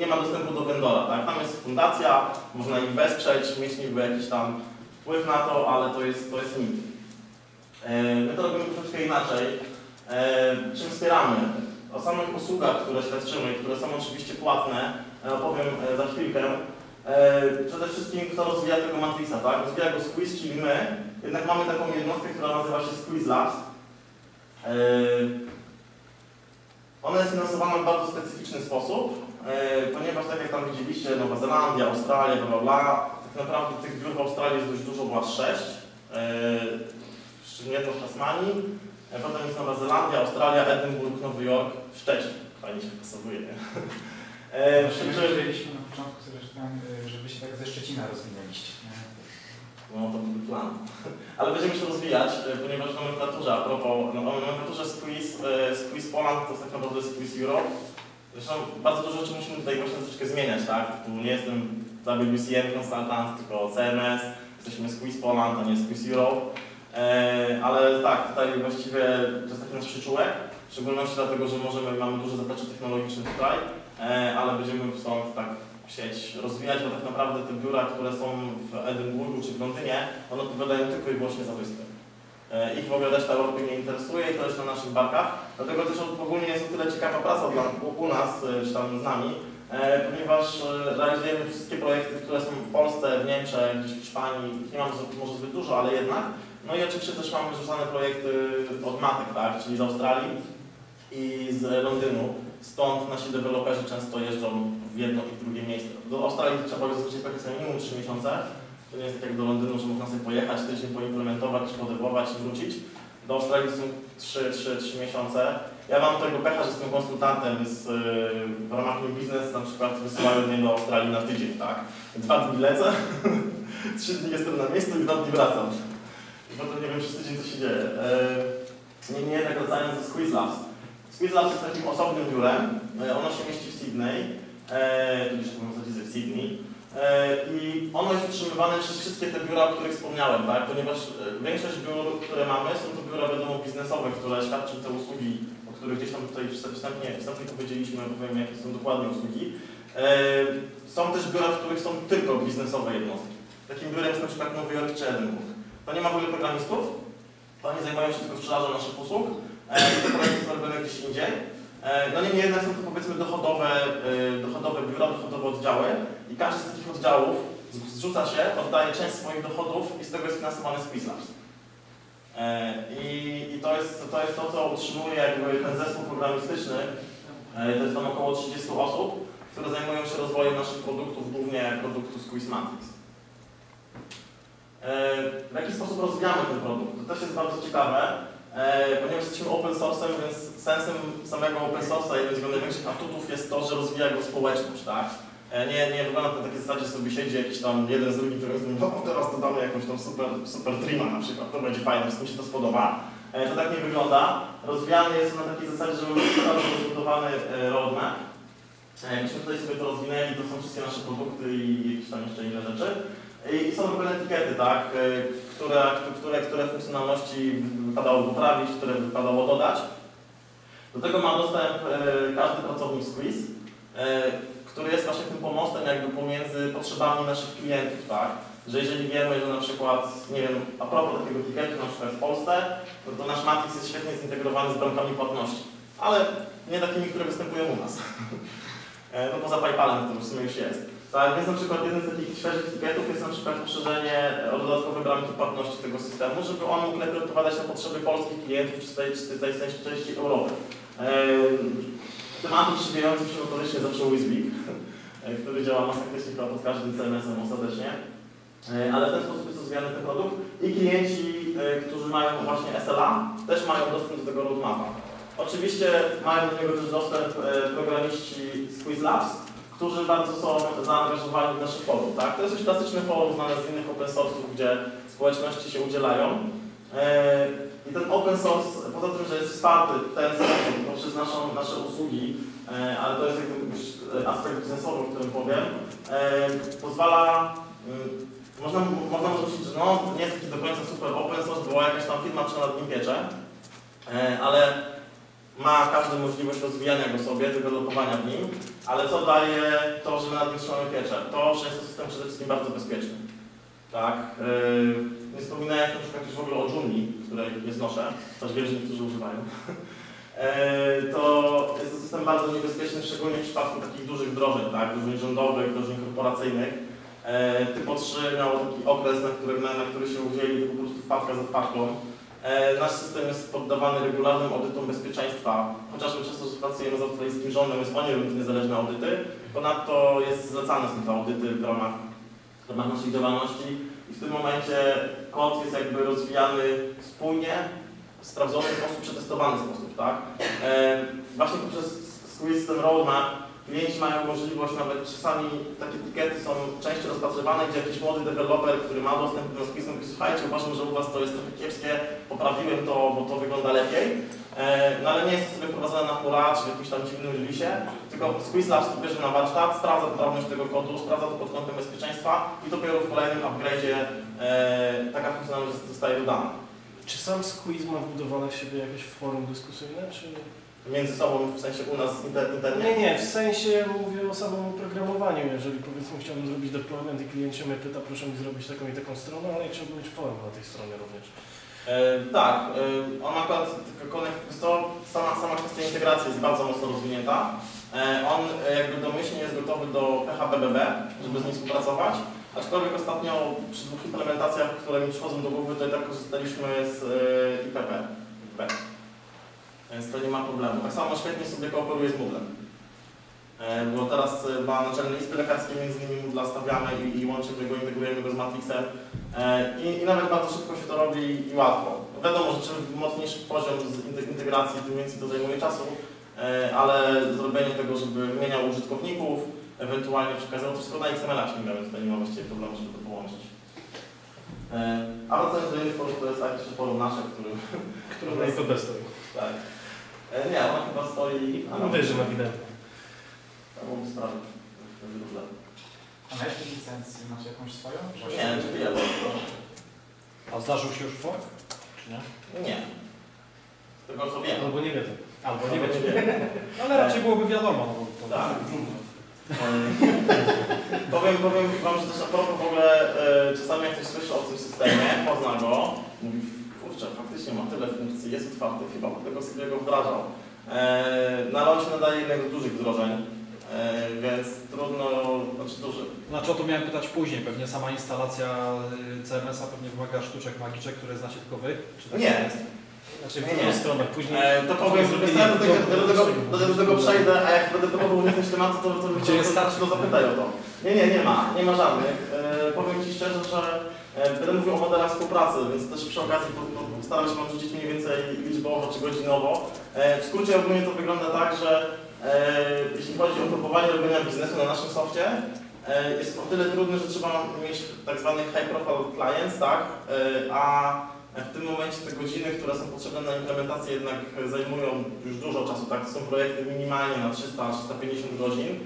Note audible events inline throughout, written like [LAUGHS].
nie ma dostępu do vendora, tak? Tam jest fundacja, można ich wesprzeć, mieć niby jakiś tam wpływ na to, ale to jest, to jest nic. E, My to robimy troszeczkę inaczej. E, Czym wspieramy? O samych usługach, które świadczymy, które są oczywiście płatne, e, opowiem za chwilkę. Przede wszystkim kto rozwija tego Matrixa, tak? Rozwija go Squeeze, czyli my, jednak mamy taką jednostkę, która nazywa się Squeeze Labs. Ona jest finansowana w bardzo specyficzny sposób, e, ponieważ tak jak tam widzieliście, Nowa Zelandia, Australia, bla bla bla, tak naprawdę tych biur w Australii jest dość dużo, aż sześć. E, Jedno w Tasmanii, e, potem jest Nowa Zelandia, Australia, Edynburg, Nowy Jork, Szczecin. Fajnie się pasowuje, nie? Czym- Powiedzieliśmy na początku że się tak ze Szczecina rozwinęliście. No to był plan. [LAUGHS] Ale będziemy się rozwijać, e, ponieważ w nomenklaturze, a propos, no, nomenklaturze Squeeze, e, Squeeze Poland to jest tak naprawdę Squeeze Europe. Zresztą bardzo dużo rzeczy musimy tutaj właśnie troszeczkę zmieniać, tak? Tu nie jestem WCM konsultant, tylko CMS, jesteśmy Squeeze Poland, a nie Squeeze Europe. E, ale tak, tutaj właściwie to jest taki nasz przyczółek, w szczególności dlatego, że możemy, mamy duże zaplecze technologiczne tutaj, ale będziemy stąd tak sieć rozwijać, bo tak naprawdę te biura, które są w Edynburgu czy w Londynie, one odpowiadają tylko i wyłącznie za wyspy. E, Ich w ogóle reszta Europy nie interesuje i to jest na naszych barkach. Dlatego też ogólnie jest o tyle ciekawa praca dla, u, nas, e, czy tam z nami, e, ponieważ realizujemy wszystkie projekty, które są w Polsce, w Niemczech, gdzieś w Hiszpanii, nie mam może zbyt dużo, ale jednak. No i oczywiście też mamy rzucane projekty od matek, tak, czyli z Australii i z Londynu. Stąd nasi deweloperzy często jeżdżą w jedno i w drugie miejsce. Do Australii trzeba pojechać na minimum 3 miesiące. To nie jest tak jak do Londynu, że można sobie pojechać, tydzień poimplementować, podewować i wrócić. Do Australii są 3, 3, 3 miesiące. Ja mam tego pecha, że jestem konsultantem, więc yy, w ramach mój biznes na przykład wysyłają mnie do Australii na tydzień, tak? Dwa dni lecę, [LAUGHS] trzy dni jestem na miejscu i dwa dni wracam. I potem nie wiem przez tydzień co się dzieje. Yy, Niemniej jednak wracając do Squeeze Labs. Squeeze Labs jest takim osobnym biurem. E, Ono się mieści w Sydney, e, tudzież w zasadzie w Sydney. E, I ono jest utrzymywane przez wszystkie te biura, o których wspomniałem, tak? ponieważ większość biur, które mamy, są to biura wiadomo biznesowe, które świadczą te usługi, o których gdzieś tam tutaj wstępnie, wstępnie powiedzieliśmy, powiem jakie są dokładnie usługi. Są też biura, w których są tylko biznesowe jednostki. Takim biurem jest na przykład Nowy Jork czy Edynburg. To nie ma w ogóle programistów, oni zajmują się tylko sprzedażą naszych usług, e, i te projekty są robione gdzieś indziej. E, No niemniej jednak są to powiedzmy dochodowe, e, dochodowe biura, dochodowe oddziały i każdy z takich oddziałów zrzuca się, oddaje część swoich dochodów i z tego jest finansowany Labs. E, I, I to, jest, to jest to, co utrzymuje jakby ten zespół programistyczny. E, To jest tam około 30 osób, które zajmują się rozwojem naszych produktów, głównie produktu Squeeze Matrix. E, W jaki sposób rozwijamy ten produkt? To też jest bardzo ciekawe. E, ponieważ jesteśmy open source'em, więc sensem samego open source'a, jednym z jego największych atutów jest to, że rozwija go społeczność, tak? E, nie, nie wygląda na takiej zasadzie, że sobie siedzi jakiś tam jeden z drugim, który mówi, no teraz dodamy jakąś tam super, super trima na przykład, to będzie fajne, wszystkim się to spodoba. E, to tak nie wygląda. Rozwijany jest na takiej zasadzie, że mamy bardzo rozbudowany roadmap. Myśmy tutaj sobie to rozwinęli, to są wszystkie nasze produkty i jakieś tam jeszcze inne rzeczy. I są pewne etykiety, tak, y, które, które, które funkcjonalności wypadało poprawić, które wypadało dodać. Do tego ma dostęp y, każdy pracownik Squeeze, y, który jest właśnie tym pomostem jakby pomiędzy potrzebami naszych klientów, tak. Że jeżeli wiemy, że na przykład, nie wiem, a propos takiego etykietu na przykład w Polsce, to, to nasz Matrix jest świetnie zintegrowany z bramkami płatności, ale nie takimi, które występują u nas. [LAUGHS] E, no poza PayPalem, który w sumie już jest. Tak, więc na przykład jeden z takich świeżych etykietów jest na przykład poszerzenie o dodatkowe bramki płatności tego systemu, żeby on mógł lepiej odpowiadać na potrzeby polskich klientów czy z tej, czy z tej części- Europy. Tematem przybijającym się notorycznie zaczął Wizbik, [LAUGHS] który działa masakrycznie chyba pod każdym CMS-em ostatecznie. E, Ale w ten sposób jest rozwijany ten produkt i klienci, e, którzy mają właśnie SLA, też mają dostęp do tego roadmapa. Oczywiście mają do niego też dostęp e, programiści Squeeze Labs, którzy bardzo są zaangażowani w nasze forum. Tak? To jest już klasyczny forum znane z innych open source'ów, gdzie społeczności się udzielają. E, I ten open source, poza tym, że jest wsparty w ten sposób poprzez naszą, nasze usługi, e, ale to jest już aspekt biznesowy, o którym powiem, e, pozwala, mm, można, można że no, nie jest taki do końca super open source, bo jakaś tam firma czy nad nim piecze, ale ma każdy możliwość rozwijania go sobie, dewelopowania w nim, ale co daje to, że nad nim trzymamy pieczę? To, że jest to system przede wszystkim bardzo bezpieczny. Tak? Yy, nie wspominając na przykład już w ogóle o Joomla, której nie znoszę, choć wiem, że niektórzy używają. [LAUGHS] Yy, to jest to system bardzo niebezpieczny, szczególnie w przypadku takich dużych wdrożeń, tak? wdrożeń rządowych, wdrożeń korporacyjnych. Yy, Typo 3 miał taki okres, na który, na, na który się uwzięli, to po prostu wpadka za wpadką. E, Nasz system jest poddawany regularnym audytom bezpieczeństwa, chociażby przez to, że pracujemy z australijskim rządem, więc oni robią niezależne audyty. Ponadto jest zlecane są te audyty w ramach, w ramach naszej działalności i w tym momencie kod jest jakby rozwijany spójnie, w sprawdzony sposób, przetestowany sposób, tak? E, Właśnie poprzez ten roadmap klienci mają możliwość nawet czasami takie etykiety są częściej rozpatrywane, gdzie jakiś młody deweloper, który ma dostęp do Squeeze mówi, słuchajcie, uważam, że u Was to jest trochę kiepskie, poprawiłem to, bo to wygląda lepiej. E, No ale nie jest to sobie wprowadzane na hura, czy w jakimś tam dziwnym releasie, tylko Squeeze Labs to bierze na warsztat, sprawdza poprawność tego kodu, sprawdza to pod kątem bezpieczeństwa i dopiero w kolejnym upgrade'zie e, taka funkcjonalność zostaje dodana. Czy sam Squeeze ma wbudowane w siebie jakieś forum dyskusyjne, czy... Między sobą, w sensie u nas inter, internie. Nie, nie, w sensie mówię o samym oprogramowaniu. Jeżeli powiedzmy chciałbym zrobić deployment i klient się mnie pyta, proszę mi zrobić taką i taką stronę, ale chciałbym mieć forum na tej stronie również. E, tak, e, on akurat tylko connect, co, sama, sama kwestia integracji jest bardzo mocno rozwinięta. E, on e, jakby domyślnie jest gotowy do PHBBB, żeby z nim współpracować, aczkolwiek ostatnio przy dwóch implementacjach, które mi przychodzą do głowy, to i tak korzystaliśmy z e, IPP. Więc to nie ma problemu. Tak samo świetnie sobie kooperuje z Moodlem. E, Bo teraz e, ma naczelne izby lekarskie, między innymi Moodla stawiamy i, i łączymy go, integrujemy go z Matrixem. E, I, I nawet bardzo szybko się to robi i łatwo. Wiadomo, że czym mocniejszy poziom integracji, tym więcej to zajmuje czasu, e, ale zrobienie tego, żeby wymieniał użytkowników, ewentualnie przekazywał to wszystko na XML-ach śmigamy, tutaj nie ma właściwie problemu, żeby to połączyć. E, A wracając do innych forów, to jest jakieś forum nasze, który... Które IPB stoi. Tak. E, Nie, ona chyba stoi... A no wyżej ewidentnie. Tam mogę sprawdzić. w źródle. A na jakiej licencji macie jakąś swoją? Nie, czy wiele. A zdarzył się już fork? Czy nie? Nie. Z tego co wiem. Albo nie wiedzą. Albo nie wiecie. wiem. Ale raczej byłoby wiadomo. No, bo to Tak. [LAUGHS] powiem, powiem wam, że też a propos w ogóle, e, czasami jak ktoś słyszy o tym systemie, pozna go, mówi, kurczę, faktycznie ma tyle funkcji, jest otwarty, chyba będę go sobie go wdrażał. E, ale on się nadaje jednak do dużych wdrożeń, e, więc trudno, znaczy duży. Znaczy o to miałem pytać później. Pewnie sama instalacja y, CMS-a pewnie wymaga sztuczek magiczek, które znacie tylko wy? Tak Nie. jest? Znaczy w Nie, drugą nie. stronę. Później E, to powiem, że do tego, do, tego, do- do, do tego przejdę, a jak będę próbował uniknąć tematu, to, to, jest to, tarcza? to zapytaj o to. Nie, nie, nie ma, nie ma żadnych. E, powiem Ci szczerze, że będę mówił o modelach współpracy, więc też przy okazji po, po, staram się Wam rzucić mniej więcej liczbowo czy godzinowo. E, w skrócie ogólnie to wygląda tak, że e, jeśli chodzi o próbowanie robienia biznesu na naszym softie, e, jest o tyle trudne, że trzeba mieć tak zwany high profile clients, tak? E, a w tym momencie te godziny, które są potrzebne na implementację jednak zajmują już dużo czasu, tak? To są projekty minimalnie na 300-350 godzin,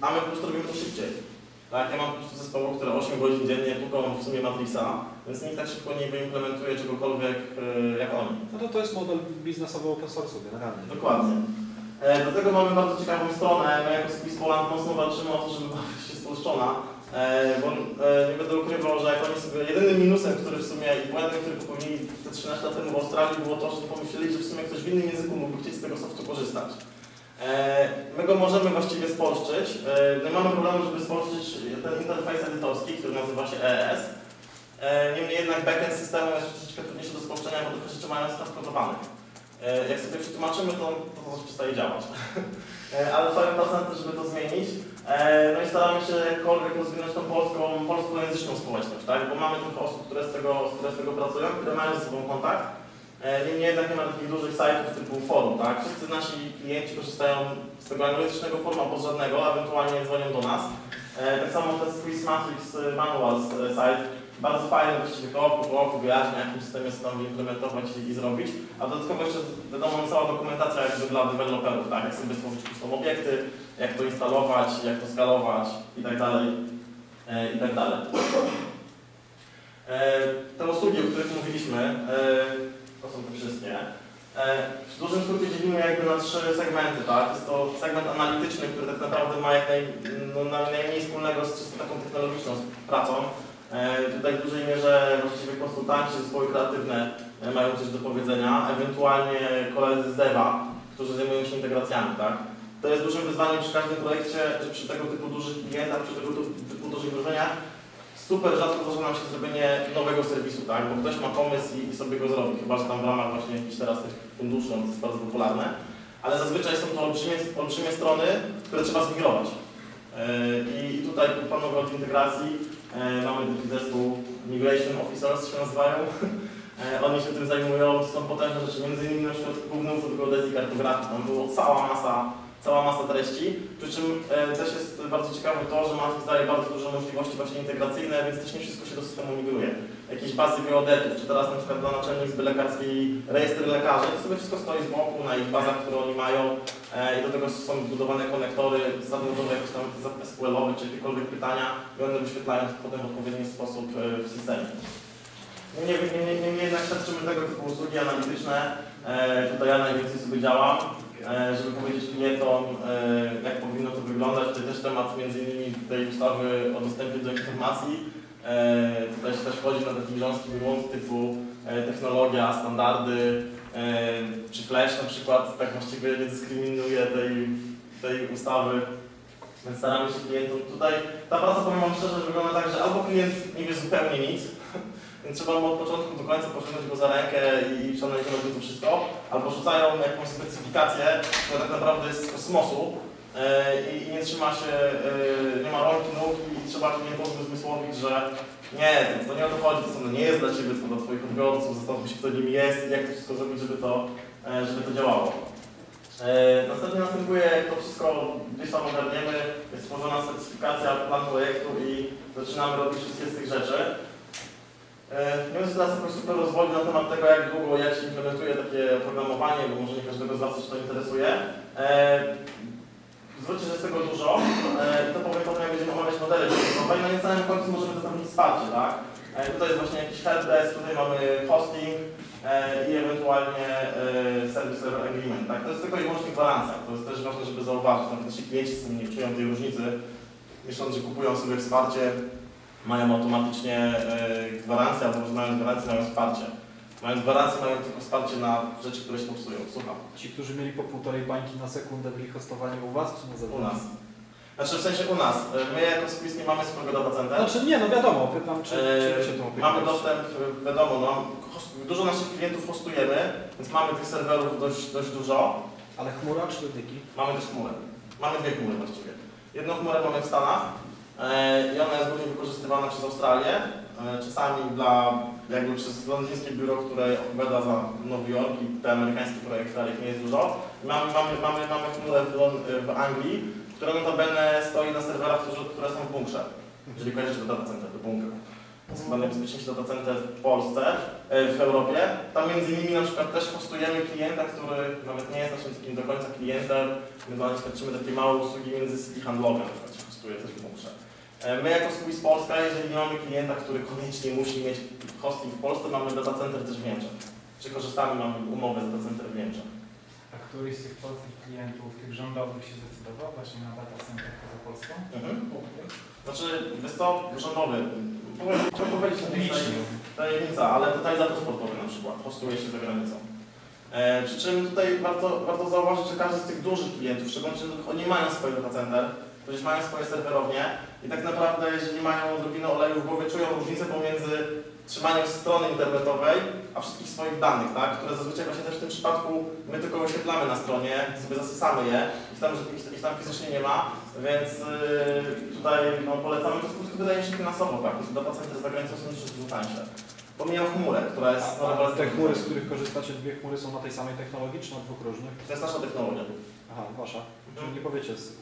a my po prostu robimy to szybciej. Tak? Ja mam po prostu zespoły, które 8 godzin dziennie tłuką w sumie Matrixa, więc nikt tak szybko nie wyimplementuje czegokolwiek yy, jak oni. No to, to jest model biznesowy open source generalnie. Dokładnie. E, Do tego mamy bardzo ciekawą stronę. My jako Squeeze Poland mocno walczymy o to, żeby była się spolszczona. E, Bo e, nie będę ukrywał, że jak oni sobie jedynym minusem, który w sumie i błędem, który popełnili te 13 lat temu w Australii było to, że nie pomyśleli, że w sumie ktoś w innym języku mógłby chcieć z tego softu korzystać. E, My go możemy właściwie spolszczyć. Nie mamy problemu, żeby spolszczyć ten interfejs edytorski, który nazywa się EES. E, Niemniej jednak backend systemu jest troszeczkę trudniejszy do spolszczenia, bo trochę rzeczy mają skafkodowane. E, Jak sobie przetłumaczymy, to to, to przestaje działać. [LAUGHS] Ale nad tym, żeby to zmienić. No i staramy się jakkolwiek rozwinąć tą polską, polskojęzyczną społeczność, tak? Bo mamy trochę osób, które z tego, które z tego pracują, które mają ze sobą kontakt. E, Niemniej jednak nie ma takich dużych sajtów typu forum, tak? Wszyscy nasi klienci korzystają z tego anglojęzycznego forum albo z żadnego, ewentualnie dzwonią do nas. E, Tak samo ten Squeeze Matrix e, Manuals e, site, bardzo fajny, właściwie krok po kroku wyjaśnia, jakim systemie chcą implementować i, i zrobić. A dodatkowo jeszcze wiadomo cała dokumentacja jakby dla deweloperów, tak? Jak sobie stworzyć custom obiekty, jak to instalować, jak to skalować i tak dalej. I tak dalej. Te usługi, o których mówiliśmy, to są te wszystkie. E, W dużym skrócie dzielimy jakby na trzy segmenty, tak? Jest to segment analityczny, który tak naprawdę ma jak naj, no, naj- najmniej wspólnego z czysto taką technologiczną pracą. E, Tutaj w dużej mierze właściwie konsultanci, zespoły kreatywne e, mają coś do powiedzenia, ewentualnie koledzy z DEVA, którzy zajmują się integracjami, tak? To jest dużym wyzwaniem przy każdym projekcie, przy tego typu dużych klientach, przy tego typu dużych wdrożeniach super rzadko zdarza nam się zrobienie nowego serwisu, tak? Bo ktoś ma pomysł i, i sobie go zrobi, chyba że tam w ramach właśnie jakichś teraz tych funduszy, to jest bardzo popularne. Ale zazwyczaj są to olbrzymie, olbrzymie strony, które trzeba zmigrować. Yy, I, tutaj panowie od integracji yy, mamy taki zespół Migration Officers się nazywają. Yy, Oni się tym zajmują, to są potężne rzeczy, między innymi na przykład główny utwór geodezji i kartografii. Tam było cała masa, cała masa treści, przy czym e, też jest bardzo ciekawe to, że Matrix daje bardzo duże możliwości właśnie integracyjne, więc też nie wszystko się do systemu migruje. Jakieś bazy geodetów, czy teraz na przykład dla naczelnej izby lekarskiej rejestr lekarzy, to sobie wszystko stoi z boku na ich bazach, które oni mają e, i do tego są budowane konektory zawodowe, jakieś tam SQL-owe, czy jakiekolwiek pytania i one wyświetlają potem w odpowiedni sposób e, w systemie. Niemniej niemniej- niemniej jednak świadczymy tego typu usługi analityczne. Tutaj ja najwięcej sobie działam, żeby powiedzieć klientom, e, jak powinno to wyglądać. Tutaj też temat między innymi tej ustawy o dostępie do informacji. E, tutaj się też wchodzi na taki grząski grunt typu e, technologia, standardy, e, czy Flash na przykład tak właściwie nie dyskryminuje tej, tej ustawy. Więc staramy się klientom tutaj. Ta praca, powiem Wam szczerze, wygląda tak, że albo klient nie wie zupełnie nic, więc trzeba mu od początku do końca pociągnąć go za rękę i przeanalizować to wszystko, albo rzucają jakąś specyfikację, która tak naprawdę jest z kosmosu e, i, nie trzyma się, e, nie ma rąk i nóg i trzeba klientowi uzmysłowić, że nie, to, to nie o to chodzi, to nie jest dla Ciebie, to dla Twoich odbiorców, zastanów się, kto nim jest i jak to wszystko zrobić, żeby to, e, żeby to działało. Następnie następuje, jak to wszystko gdzieś tam ogarniemy, jest stworzona specyfikacja, plan projektu i zaczynamy robić wszystkie z tych rzeczy. Nie będę teraz jakoś super rozwodził na temat tego, jak długo, jak się implementuje takie oprogramowanie, bo może nie każdego z Was coś to interesuje. E, Zwróćcie, że jest tego dużo e, to powiem potem, jak będziemy omawiać modele biznesowe i na samym końcu możemy zapewnić wsparcie, tak? E, Tutaj jest właśnie jakiś helpdesk, tutaj mamy hosting i ewentualnie service agreement, tak? To jest tylko i wyłącznie gwarancja. To jest też ważne, żeby zauważyć, nawet nasi klienci z tym nie czują tej różnicy, myśląc, że kupują sobie wsparcie, mają automatycznie e, gwarancję, albo mają gwarancję, mają wsparcie. Mając gwarancję, mają tylko wsparcie na rzeczy, które się popsują. Słucham. Ci, którzy mieli po półtorej bańki na sekundę, byli hostowani u Was czy na U zewnątrz? nas. Znaczy w sensie u nas. E, My jako Squeeze nie mamy swojego data center. Znaczy nie, no wiadomo, pytam, czy, czy Wy się E, opieką Mamy dostęp, e, wiadomo, no, dużo naszych klientów hostujemy, więc mamy tych serwerów dość, dość dużo. Ale chmura czy dotyki? Mamy też chmurę. Mamy dwie chmury właściwie. Jedną chmurę mamy w Stanach e, i ona jest głównie wykorzystywana przez Australię, e, czasami dla, jakby przez londyńskie biuro, które odpowiada za Nowy Jork i te amerykańskie projekty, ale ich nie jest dużo. Mamy, mamy, mamy, mamy chmurę w, Lon- w Anglii, która notabene stoi na serwerach, które, są w bunkrze. Jeżeli kojarzycie do data center, do bunkra. To jest chyba najbezpieczniejszy data center w Polsce, e, w Europie. Tam między innymi na przykład też hostujemy klienta, który nawet nie jest naszym takim do końca klientem. My świadczymy takie małe usługi między city handlowe, na przykład się hostuje coś w bunkrze. E, My jako Squeeze Polska, jeżeli nie mamy klienta, który koniecznie musi mieć hosting w Polsce, mamy data center też w Niemczech. Czy korzystamy, mamy umowę z data center w Niemczech. A któryś z tych polskich klientów, tych rządowych się zdecydował właśnie na data center poza Polską? Mhm. Znaczy, jest to rządowy. Chciałbym powiedzieć Publiczny. tajemnica, ale totalizator sportowy na przykład hostuje się za granicą. E, przy czym tutaj warto, warto zauważyć, że każdy z tych dużych klientów, szczególnie, że oni mają swoje data center, gdzieś mają swoje serwerownie i tak naprawdę, jeżeli mają odrobinę oleju w głowie, czują różnicę pomiędzy trzymaniem strony internetowej, a wszystkich swoich danych, tak? które zazwyczaj właśnie też w tym przypadku my tylko wyświetlamy na stronie, sobie zasysamy je, ich tam, ich, ich tam fizycznie nie ma, więc yy, tutaj no, polecamy, to prostu wydaje się finansowo, tak? Data center za granicą są dużo, tańsze. Pomijam chmurę, która jest A, te chmury, z których korzystacie, dwie chmury są na tej samej technologii, czy na dwóch różnych? To jest nasza technologia. Aha, Wasza. Czyli Mhm. nie powiecie, z